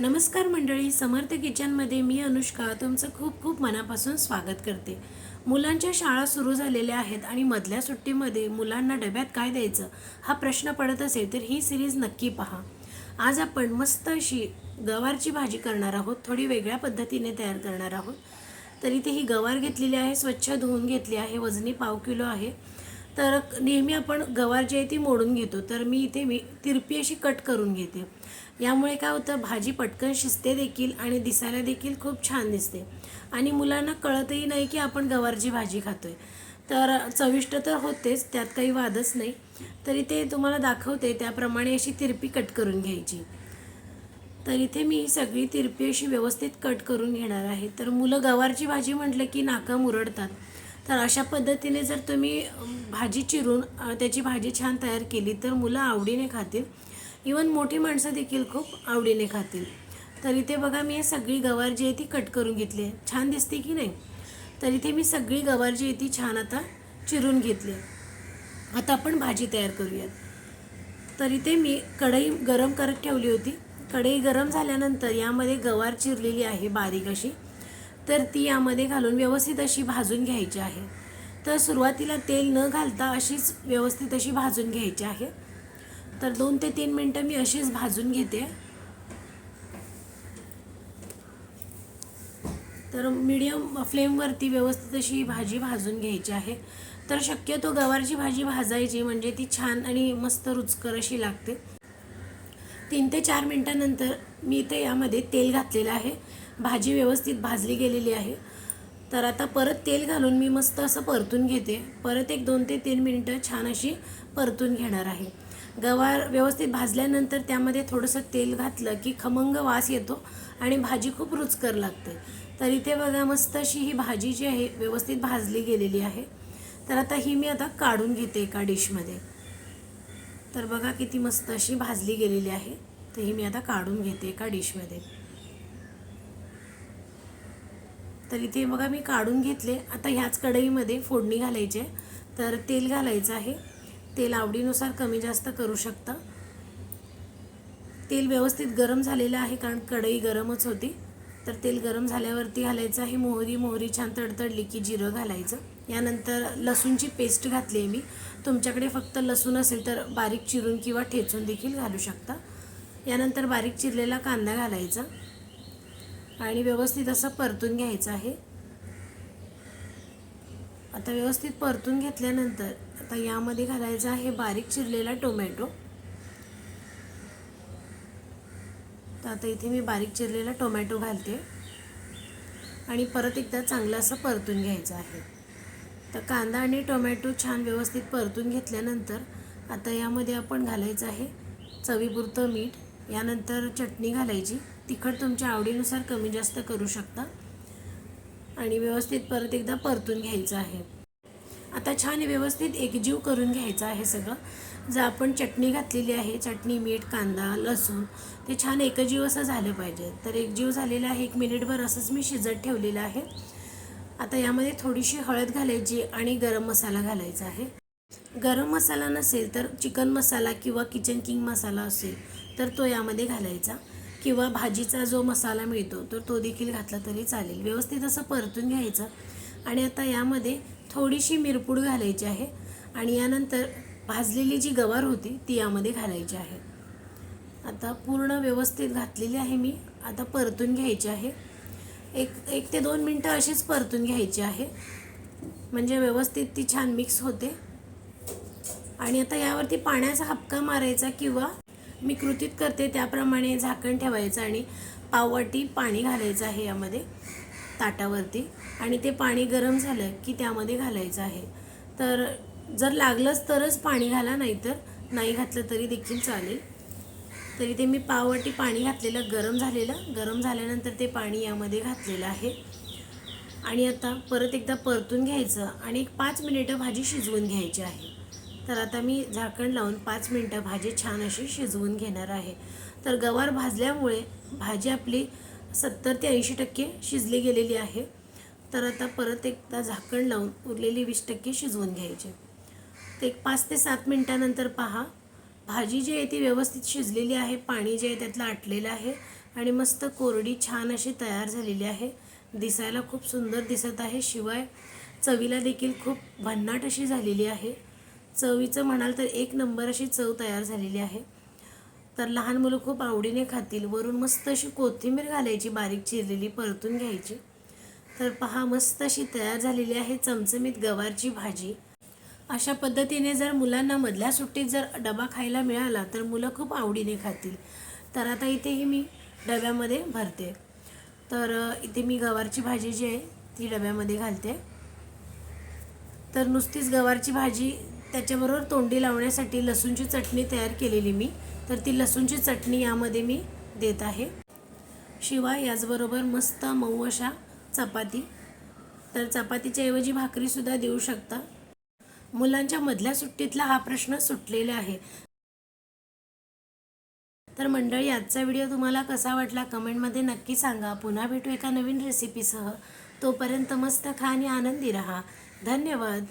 नमस्कार मंडळी समर्थ किचनमध्ये मी अनुष्का तुमचं खूप खूप मनापासून स्वागत करते. मुलांच्या शाळा सुरू झालेल्या आहेत आणि मधल्या सुट्टीमध्ये मुलांना डब्यात काय द्यायचं हा प्रश्न पडत असेल तर ही सिरीज नक्की पहा. आज आपण मस्त अशी गवारची भाजी करणार आहोत थोडी वेगळ्या पद्धतीने तयार करणार आहोत. तर इथे ही गवार घेतलेली आहे स्वच्छ धुवून घेतली आहे वजनी पाव किलो आहे. तर नेहमी आपण गवार जी आहे ती मोडून घेतो. तर मी इथे मी तिरपी अशी कट करून घेते. यामुळे काय होतं भाजी पटकन शिजते देखील आणि दिसायला देखील खूप छान दिसते. आणि मुलांना कळतही नाही की आपण गवारची भाजी खातो आहे तर चविष्ट तर होतेच त्यात काही वादच नाही. तरी ते तुम्हाला दाखवते त्याप्रमाणे अशी तिरपी कट करून घ्यायची. तर इथे मी ही सगळी तिरपी अशी व्यवस्थित कट करून घेणार आहे. तर मुलं गवारची भाजी म्हटलं की नाका मुरडतात तर अशा पद्धतीने जर तुम्ही भाजी चिरून त्याची भाजी छान तयार केली तर मुलं आवडीने खातील. इवन मोठी माणसं देखील खूप आवडीने खातील. तर इथे बघा मी सगळी गवार जी आहे ती कट करून घेतली आहे. छान दिसते की नाही? तर इथे मी सगळी गवार जी आहे ती छान आता चिरून घेतली आहे. आता आपण भाजी तयार करूयात. तर इथे मी कढई गरम करत ठेवली होती. कढई गरम झाल्यानंतर यामध्ये गवार चिरलेली आहे बारीक अशी. तर ती यामध्ये घालून व्यवस्थित अशी भाजून घ्यायची आहे. तर सुरुवातीला तेल न घालता अशीच व्यवस्थित अशी भाजून घ्यायची आहे. तर दोन ते तीन मिनटं मी अशीच भाजून घेते. तर मीडियम फ्लेमवरती व्यवस्थित अशी भाजी भाजून घ्यायची आहे. तर शक्यतो गवारची भाजी भाजायची म्हणजे ती छान आणि मस्त रुचकर अशी लागते. तीन ते चार मिनटानंतर मी इथे यामध्ये तेल घातलेलं आहे. भाजी व्यवस्थित भाजली गेलेली आहे. तर आता परत तेल घालून मी मस्त असं परतून घेते. परत एक दोन ते तीन मिनटं छान अशी परतून घेणार आहे. गवार व्यवस्थित भाजल्यानंतर त्यामध्ये थोडंसं तेल घातलं की खमंग वास येतो आणि भाजी खूप रुचकर लागते. तर इथे बघा मस्त अशी ही भाजी जी आहे व्यवस्थित भाजली गेलेली आहे. तर आता ही मी आता काढून घेते एका डिशमध्ये. तर बघा किती मस्त अशी भाजली गेलेली आहे. तर ही मी आता काढून घेते एका डिशमध्ये. तर इथे बघा मी काढून घेतले. आता ह्याच कढईमध्ये फोडणी घालायची आहे. तर तेल घालायचं आहे. तेल आवडीनुसार कमी जास्त करू शकता. तेल व्यवस्थित गरम झालेलं आहे कारण कढई गरमच होती. तर तेल गरम झाल्यावरती घालायचं आहे मोहरी. मोहरी छान तडतडली की जिरं घालायचं. यानंतर लसूणची पेस्ट घातली आहे मी. तुमच्याकडे फक्त लसूण असेल तर बारीक चिरून किंवा ठेचून देखील घालू शकता. यानंतर बारीक चिरलेला कांदा घालायचा. आणि व्यवस्थित असं परतून घ्यायचं आहे. आता व्यवस्थित परतून घेतल्यानंतर आता यामध्ये घालायचं आहे बारीक चिरलेला टोमॅटो. तर आता इथे मी बारीक चिरलेला टोमॅटो घालते. आणि परत एकदा चांगलं असं परतून घ्यायचं आहे. तर कांदा आणि टोमॅटो छान व्यवस्थित परतून घेतल्यानंतर आता यामध्ये आपण घालायचं आहे चवीपुरतं मीठ. यानंतर चटणी घालायची. तिखट तुमच्या आवडीनुसार कमी जास्त करू शकता. आणि व्यवस्थित परत एकदा परतून घ्यायचं आहे. आता छान व्यवस्थित एकजीव करून घ्यायचं आहे सगळं. जर आपण चटणी घातलेली आहे चटणी मीठ कांदा लसूण ते छान एकजीव असं झालं पाहिजे. तर एकजीव झालेलं आहे एक मिनिटभर असंच मी शिजत ठेवलेलं आहे. आता यामध्ये थोडीशी हळद घालायची आणि गरम मसाला घालायचा आहे. गरम मसाला नसेल तर चिकन मसाला किंवा किचन किंग मसाला असेल तर तो यामध्ये घालायचा. किंवा भाजीचा जो मसाला मिळतो तर तो देखील घातला तरी चालेल. व्यवस्थित असं परतून घ्यायचं. आणि आता यामध्ये थोडीशी मिरपूड घालायची आहे आणि यानंतर भाजलेली जी गवार होती ती यामध्ये घालायची आहे. आता पूर्ण व्यवस्थित घातलेली आहे मी. आता परतून घ्यायची आहे. एक एक ते दोन मिनटं अशीच परतून घ्यायची आहे. म्हणजे व्यवस्थित ती छान मिक्स होते. आणि आता यावरती पाण्याचा हपका मारायचा किंवा मी कृतीत करते त्याप्रमाणे झाकण ठेवायचं आणि पाववाटी पाणी घालायचं आहे यामध्ये ताटावरती. आणि ते पाणी गरम झालं की त्यामध्ये घालायचं आहे. तर जर लागलंच तरच पाणी घाला नाहीतर नाही घातलं तरी देखील चालेल. तरी ते मी पाववाटी पाणी घातलेलं गरम झालेलं गरम झाल्यानंतर ते पाणी यामध्ये घातलेलं आहे. आणि आता परत एकदा परतून घ्यायचं आणि एक पाच मिनिटं भाजी शिजवून घ्यायची आहे. तर आता मी झाकण लावून पाच मिनटं भाजी छान अशी शिजवून घेणार आहे. तर गवार भाजल्यामुळे भाजी आपली सत्तर ते ऐंशी टक्के शिजली गेलेली आहे. तर आता परत एकदा झाकण लावून उरलेली वीस टक्के शिजवून घ्यायची. ते एक पाच ते सात मिनटानंतर पहा भाजी जी आहे ती व्यवस्थित शिजलेली आहे पाणी जे आहे त्यातलं आटलेलं आहे आणि मस्त कोरडी छान अशी तयार झालेली आहे. दिसायला खूप सुंदर दिसत आहे शिवाय चवीला देखील खूप भन्नाट अशी झालेली आहे. चवीचं म्हणाल तर एक नंबर अशी चव तयार झालेली आहे. तर लहान मुलं खूप आवडीने खातील. वरून मस्त अशी कोथिंबीर घालायची बारीक चिरलेली परतून घ्यायची. तर पहा मस्त अशी तयार झालेली आहे चमचमीत गवारची भाजी. अशा पद्धतीने जर मुलांना मधल्या सुट्टीत जर डबा खायला मिळाला तर मुलं खूप आवडीने खातील. तर आता इथेही मी डब्यामध्ये भरते. तर इथे मी गवारची भाजी जी आहे ती डब्यामध्ये घालते. तर नुसतीच गवारची भाजी त्याच्याबरोबर तोंडी लावण्यासाठी लसूणची चटणी तयार केलेली मी. तर ती लसूणची चटणी यामध्ये मी देत आहे. शिवाय याचबरोबर मस्त मऊ अशा चपाती. तर चपातीच्या ऐवजी भाकरीसुद्धा देऊ शकता. मुलांच्या मधल्या सुट्टीतला हा प्रश्न सुटलेला आहे. तर मंडळी आजचा व्हिडिओ तुम्हाला कसा वाटला कमेंटमध्ये नक्की सांगा. पुन्हा भेटू एका नवीन रेसिपीसह तोपर्यंत मस्त खा आणि आनंदी राहा. धन्यवाद.